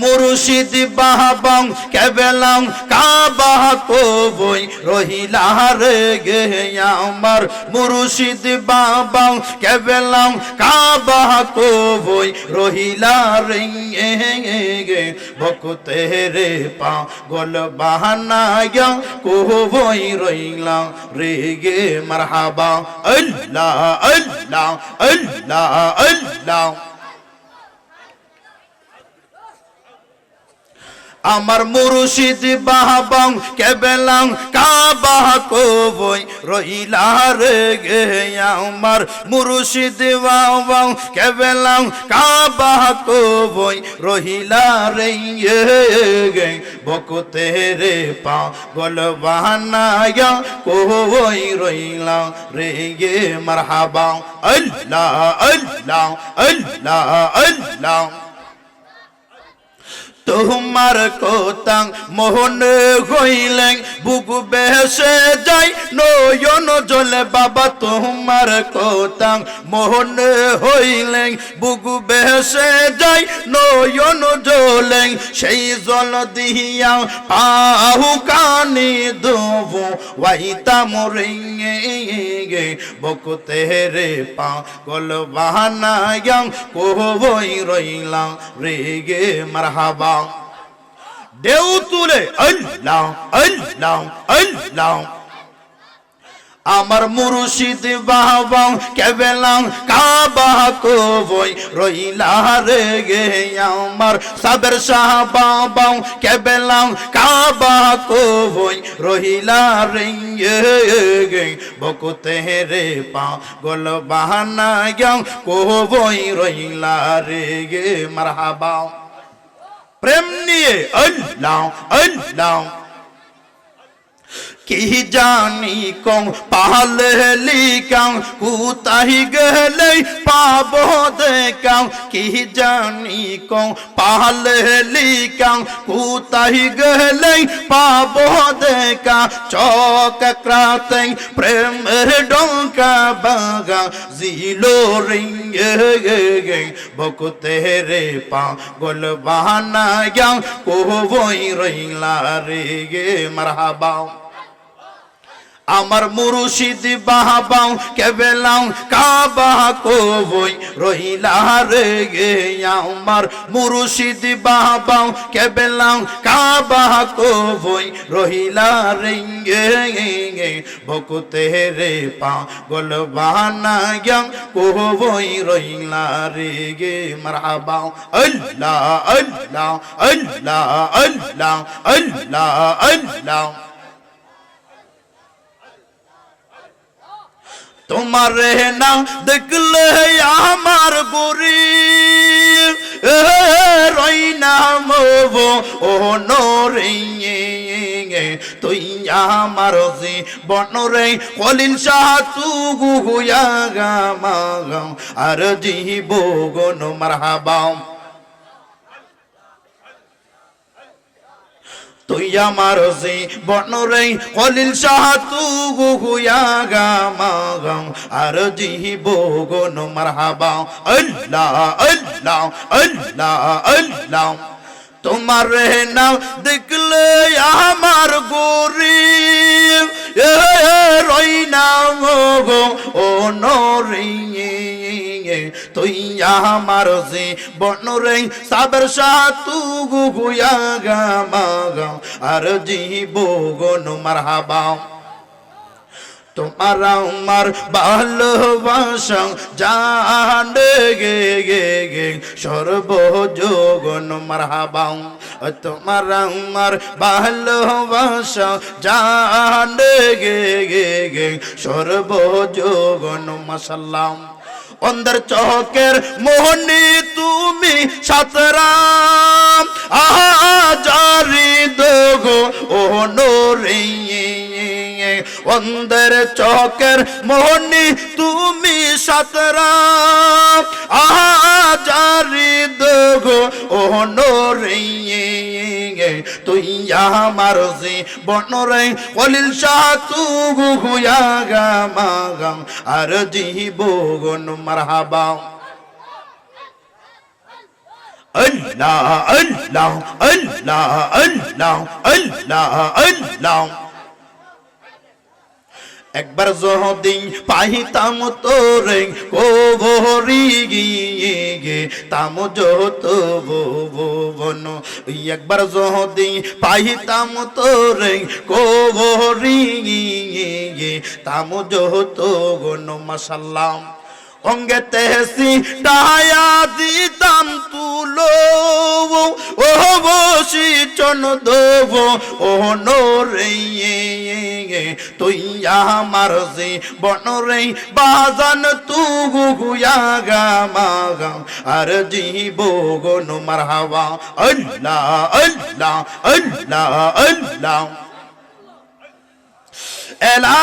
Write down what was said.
মুর্শিদ বাহবাং, কেবেলাং কাবাহ কবই, রহিলা রে গে আমার। মুর্শিদ বাবাং কেবেলাং কাবাহ কবই, রহিলা রে গে। ভক্তে রে পা গোল বাহানায়া কবই, রহিলা রে গে মারহাবা। আল্লাহ আল্লাহ আল্লাহ আল্লাহ। আমার মুর্শিদ বাহবাং কেবেলাং কাবাহ কবই রহিলা রে গে আমার মুর্শিদ বাহবাং কেবেলাং কাবাহ কবই রহিলা রে গে বকুতে রে পা গল বাহানায়া কবই রহিলা রে গে। মারহাবা। আল্লাহ আল্লাহ আল্লাহ আল্লাহ। তোমার কোতাং মোহন হইলেন বুকু বেসে যাই নয়ন জলে বাবা তোমার কোতাং মোহন হইলেন, বুকু বেসে যাই নয়ন জলে সেই জল দিয়া পাহু কানি দেবো ওয়াইতা মরে গে বকুতে রে গল বাহানায়াম কোহবই রইলাম রে গে মারহাবা। দেউ তুলে আল্লাহ আল্লাহ আল্লাহ। আমার মুর্শিদ বাহবাং কেবেলাং কাবাহ কবই রইলা রে গে আমার সাবের শাহ বাবাং কেবেলাং কাবাহ কবই রহিলা রে গে। বকুতে রে পা গোল বাহানা গাং কবই রহিলা রে গে মারহাবা। প্রেম নিয়ে আল্লাহ আল্লাহ। কি জানি কং পাহলে লিকাং কুতাহি গেলে পাব দেকাং কি জানি কং পাহলে লিকাং কুতাহি গেলে পাব দেখা চক ক্রাতে প্রেমের ডঙ্কা বাগা, জিলো রিঙ্গে গে বকুতে রে পা গোল বাহানা গাং কোবই রইলা রে গে, মারহাবা। আমার মুর্শিদ বাহাবাও কেবেলাও কাবা কবই রহিলা রে গে আমার মুর্শিদ বাহাবাও কেবেলাও কাবা কবই রহিলা রে গে ভকুতে রে পা গোল বাহানা গ্যাং কবই রহিলা রে গে মারহাবাও আল্লাহ আল্লাহ আল্লাহ আল্লাহ আল্লাহ আল্লাহ তোমার না দেখলে আমার গুরি রই না মব, ও নরে তুই আমার যে বনরে কলিল শাহ তু গুয়া গামা আর জীব গন মারহাবাম। তুই আমার সে বনরে কলিল শাহ, তু গুয়া গাম আর জিহিব গন মারহাবা। আল্লাহ আল্লাহ আল্লাহ আল্লাহ। তোমার নাম দেখলে আমার গোরি রই তুই আমার যে বনরে সাবর সাতু গুয়া গামা আর জীব গন মারহাবা। তোমার আমার ভালোবাসা জান গে গে গে সর্বযোগন মারহাবাং। তোমার আমার ভালোবাসা জান গে গে গে সর্বযোগন মাসাল্লাম অন্দর চকের মোহনি তুমি সাতরাম আহা, জারি দোগো ও নোরে অন্দর চকের মোহনি তুমি সাতরাম আহা, জারি দোগো ও নোরে তুই আমার যে বনরে কলিল শাহ তু গুয়া গা মাগাম আর জীব গন মারহাবা। আল্লাহ আল্লাহ আল্লাহ আল্লাহ আল্লাহ আল্লাহ। একবার যদি পাহিতাম তোরে কোভরি গিয়ে তাম যত বন। একবার যদি পাহিতাম তোরে কোভরি গিয়ে তাম যত গন মাসাল্লাম অঙ্গে তেহসি টায়া দিতাম তুলো। ও বসি চন দেব, ও নোরে তুই আমার যে বনরে বাজান তু গুয়া গা মাগা আর জীব গন মারহাবা, আল্লাহ আল্লাহ আল্লাহ আল্লাহ। এলা